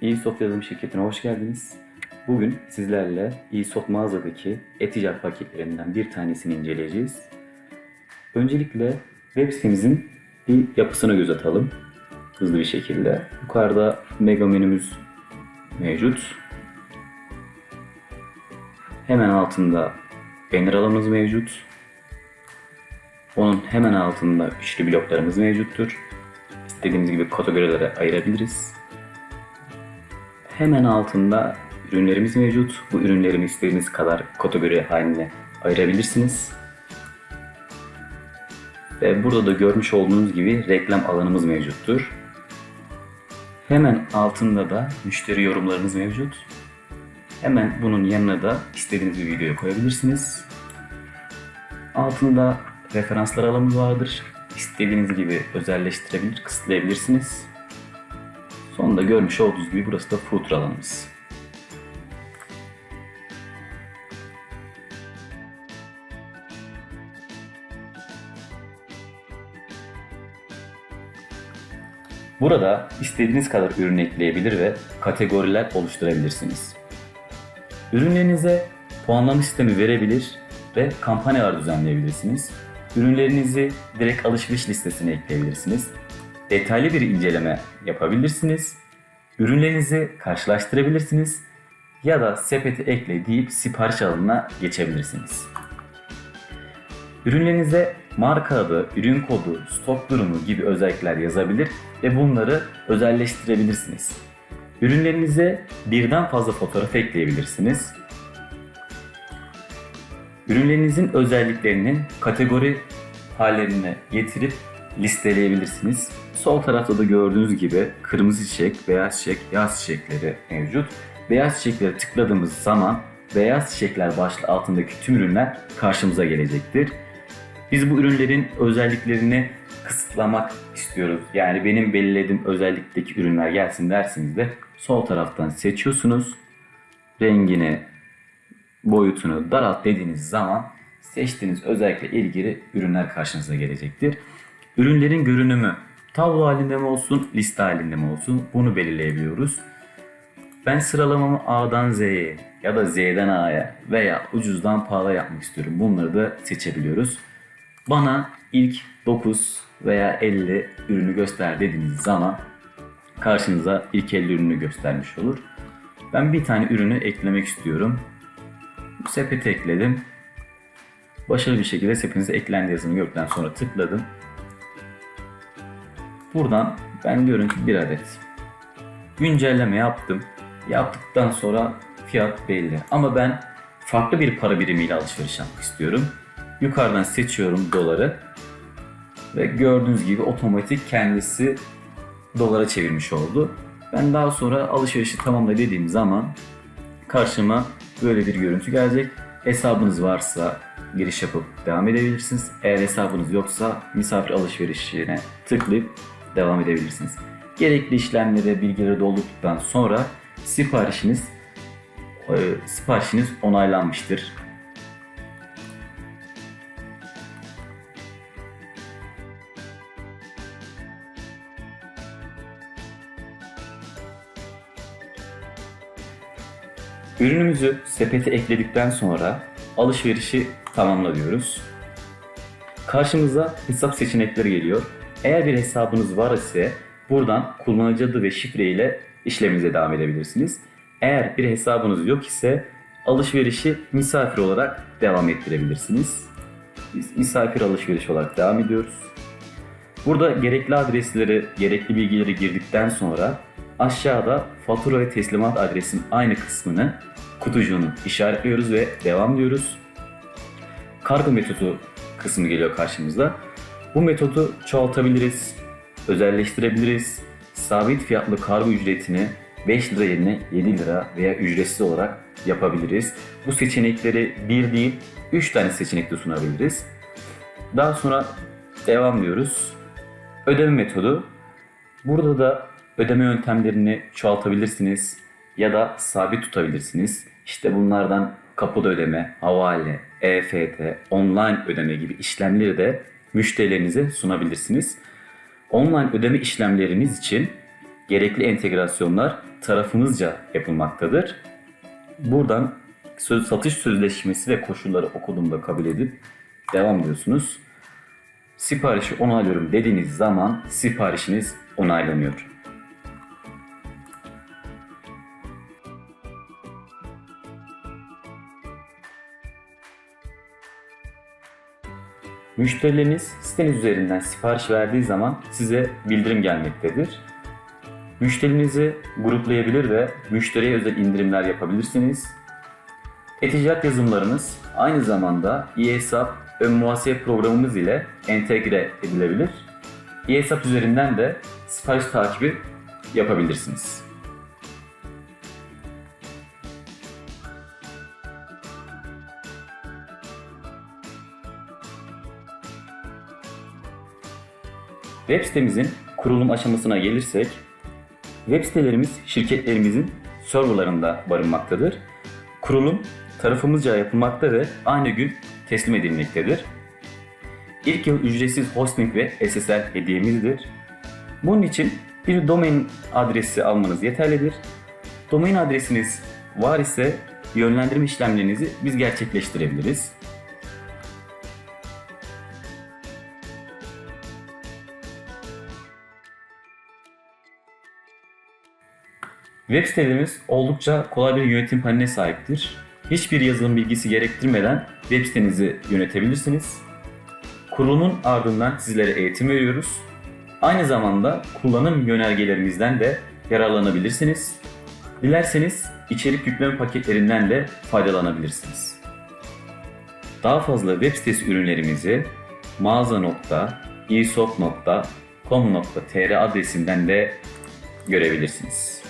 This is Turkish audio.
İSOT yazılım şirketine hoş geldiniz. Bugün sizlerle İSOT mağazadaki e-ticaret paketlerinden bir tanesini inceleyeceğiz. Öncelikle web sitemizin bir yapısına göz atalım. Hızlı bir şekilde. Yukarıda mega menümüz mevcut. Hemen altında banner alanımız mevcut. Onun hemen altında üçlü bloklarımız mevcuttur. İstediğimiz gibi kategorilere ayırabiliriz. Hemen altında ürünlerimiz mevcut. Bu ürünlerimi istediğiniz kadar kategori haline ayırabilirsiniz. Ve burada da görmüş olduğunuz gibi reklam alanımız mevcuttur. Hemen altında da müşteri yorumlarımız mevcut. Hemen bunun yanına da istediğiniz bir videoyu koyabilirsiniz. Altında referanslar alanımız vardır. İstediğiniz gibi özelleştirebilir, kısıtlayabilirsiniz. Sonunda görmüş olduğunuz gibi burası da footer alanımız. Burada istediğiniz kadar ürün ekleyebilir ve kategoriler oluşturabilirsiniz. Ürünlerinize puanlama sistemi verebilir ve kampanyalar düzenleyebilirsiniz. Ürünlerinizi direkt alışveriş listesine ekleyebilirsiniz. Detaylı bir inceleme yapabilirsiniz. Ürünlerinizi karşılaştırabilirsiniz ya da sepete ekle deyip sipariş alanına geçebilirsiniz. Ürünlerinize marka adı, ürün kodu, stok durumu gibi özellikler yazabilir ve bunları özelleştirebilirsiniz. Ürünlerinize birden fazla fotoğraf ekleyebilirsiniz. Ürünlerinizin özelliklerini kategori hallerine getirip listeleyebilirsiniz. Sol tarafta da gördüğünüz gibi kırmızı çiçek, beyaz çiçek, yaz çiçekleri mevcut. Beyaz çiçeklere tıkladığımız zaman beyaz çiçekler başlığı altındaki tüm ürünler karşımıza gelecektir. Biz bu ürünlerin özelliklerini kısıtlamak istiyoruz. Yani benim belirlediğim özellikteki ürünler gelsin dersiniz de sol taraftan seçiyorsunuz. Rengini, boyutunu daralt dediğiniz zaman seçtiğiniz özellikle ilgili ürünler karşınıza gelecektir. Ürünlerin görünümü tablo halinde mi olsun, liste halinde mi olsun bunu belirleyebiliyoruz. Ben sıralamamı A'dan Z'ye ya da Z'den A'ya veya ucuzdan pahalı yapmak istiyorum. Bunları da seçebiliyoruz. Bana ilk 9 veya 50 ürünü göster dediğiniz zaman karşınıza ilk 50 ürünü göstermiş olur. Ben bir tane ürünü eklemek istiyorum. Sepete ekledim. Başarılı bir şekilde sepetinize eklendi yazını gördükten sonra tıkladım. Buradan ben diyorum ki bir adet. Güncelleme yaptım. Yaptıktan sonra fiyat belli. Ama ben farklı bir para birimiyle alışveriş yapmak istiyorum. Yukarıdan seçiyorum doları. Ve gördüğünüz gibi otomatik kendisi dolara çevirmiş oldu. Ben daha sonra alışverişi tamamla dediğim zaman karşıma böyle bir görüntü gelecek. Hesabınız varsa giriş yapıp devam edebilirsiniz. Eğer hesabınız yoksa misafir alışverişine tıklayıp devam edebilirsiniz. Gerekli işlemleri, bilgileri doldurduktan sonra siparişiniz e, siparişiniz onaylanmıştır. Ürünümüzü sepete ekledikten sonra alışverişi tamamla diyoruz. Karşımıza hesap seçenekleri geliyor. Eğer bir hesabınız var ise buradan kullanıcı adı ve şifre ile işleminize devam edebilirsiniz. Eğer bir hesabınız yok ise alışverişi misafir olarak devam ettirebilirsiniz. Biz misafir alışveriş olarak devam ediyoruz. Burada gerekli adresleri, gerekli bilgileri girdikten sonra aşağıda fatura ve teslimat adresinin aynı kısmını kutucuğunu işaretliyoruz ve devam diyoruz. Kargo metodu kısmı geliyor karşımıza. Bu metodu çoğaltabiliriz, özelleştirebiliriz. Sabit fiyatlı kargo ücretini 5 lira yerine 7 lira veya ücretsiz olarak yapabiliriz. Bu seçenekleri bir değil 3 tane seçenekte sunabiliriz. Daha sonra devam diyoruz. Ödeme metodu. Burada da ödeme yöntemlerini çoğaltabilirsiniz ya da sabit tutabilirsiniz. İşte bunlardan kapıda ödeme, havale, EFT, online ödeme gibi işlemleri de müşterilerinize sunabilirsiniz. Online ödeme işlemleriniz için gerekli entegrasyonlar tarafımızca yapılmaktadır. Buradan söz satış sözleşmesi ve koşulları okuduğumda kabul edip devam ediyorsunuz. Siparişi onaylıyorum dediğiniz zaman siparişiniz onaylanıyor. Müşterileriniz siteniz üzerinden sipariş verdiği zaman size bildirim gelmektedir. Müşterinizi gruplayabilir ve müşteriye özel indirimler yapabilirsiniz. E-ticaret yazılımlarınız aynı zamanda e-hesap ön muhasebe programımız ile entegre edilebilir. E-hesap üzerinden de sipariş takibi yapabilirsiniz. Web sitemizin kurulum aşamasına gelirsek, web sitelerimiz şirketlerimizin serverlarında barınmaktadır. Kurulum tarafımızca yapılmakta ve aynı gün teslim edilmektedir. İlk yıl ücretsiz hosting ve SSL hediyemizdir. Bunun için bir domain adresi almanız yeterlidir. Domain adresiniz var ise yönlendirme işlemlerinizi biz gerçekleştirebiliriz. Web sitelerimiz oldukça kolay bir yönetim paneline sahiptir. Hiçbir yazılım bilgisi gerektirmeden web sitenizi yönetebilirsiniz. Kurulumun ardından sizlere eğitim veriyoruz. Aynı zamanda kullanım yönergelerimizden de yararlanabilirsiniz. Dilerseniz içerik yükleme paketlerinden de faydalanabilirsiniz. Daha fazla web sitesi ürünlerimizi mağaza.isop.com.tr adresinden de görebilirsiniz.